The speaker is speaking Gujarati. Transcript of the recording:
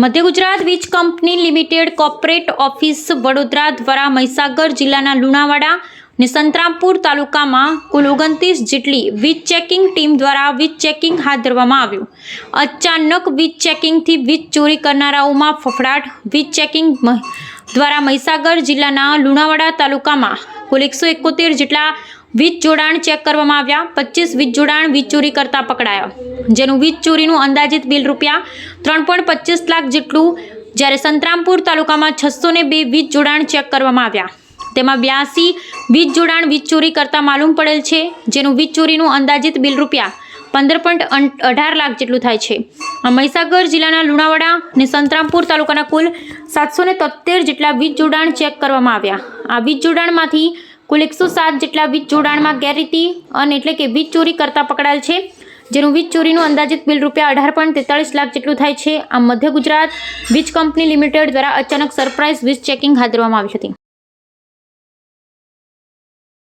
મધ્ય ગુજરાત વીજ company limited corporate office Vadodara દ્વારા મહીસાગર જિલ્લાના લુણાવાડા અને સંતરામપુર તાલુકામાં કુલ ઓગણત્રીસ જેટલી વીજ ચેકિંગ ટીમ દ્વારા વીજ ચેકિંગ હાથ ધરવામાં આવ્યું. અચાનક વીજ ચેકિંગથી વીજ ચોરી કરનારાઓમાં ફફડાટ. વીજ ચેકિંગ દ્વારા મહીસાગર જિલ્લાના લુણાવાડા તાલુકામાં કુલ એકસો એકોતેર જેટલા વીજ જોડાણ ચેક કરવામાં આવ્યા. પચીસ વીજ જોડાણ વીજ ચોરી કરતા પકડાયા. જેનું વીજ ચોરીનું અંદાજિત બિલ રૂપિયા ત્રણ પોઈન્ટ પચીસ લાખ જેટલું જ્યારે સંતરામપુર તાલુકામાં છસો ને બે વીજ જોડાણ ચેક કરવામાં આવ્યા. તેમાં બ્યાસી વીજ જોડાણ વીજ ચોરી કરતા માલુમ પડેલ છે, જેનું વીજ ચોરીનું અંદાજિત બિલ રૂપિયા પંદર પોઈન્ટ અઢાર લાખ જેટલું થાય છે. મહીસાગર જિલ્લાના લુણાવાડા અને સંતરામપુર તાલુકાના કુલ સાતસો તોતેર જેટલા વીજ જોડાણ ચેક કરવામાં આવ્યા. આ વીજ જોડાણમાંથી કુલ એકસો સાત જેટલા વીજ જોડાણમાં ગેરરીતિ અને એટલે કે વીજ ચોરી કરતા પકડાયેલ છે, જેનું વીજ ચોરીનું અંદાજિત બિલ રૂપિયા અઢાર પોઈન્ટ તેતાળીસ લાખ જેટલું થાય છે. આ મધ્ય ગુજરાત વીજ કંપની લિમિટેડ દ્વારા અચાનક સરપ્રાઇઝ વીજ ચેકિંગ હાથ ધરવામાં આવી હતી.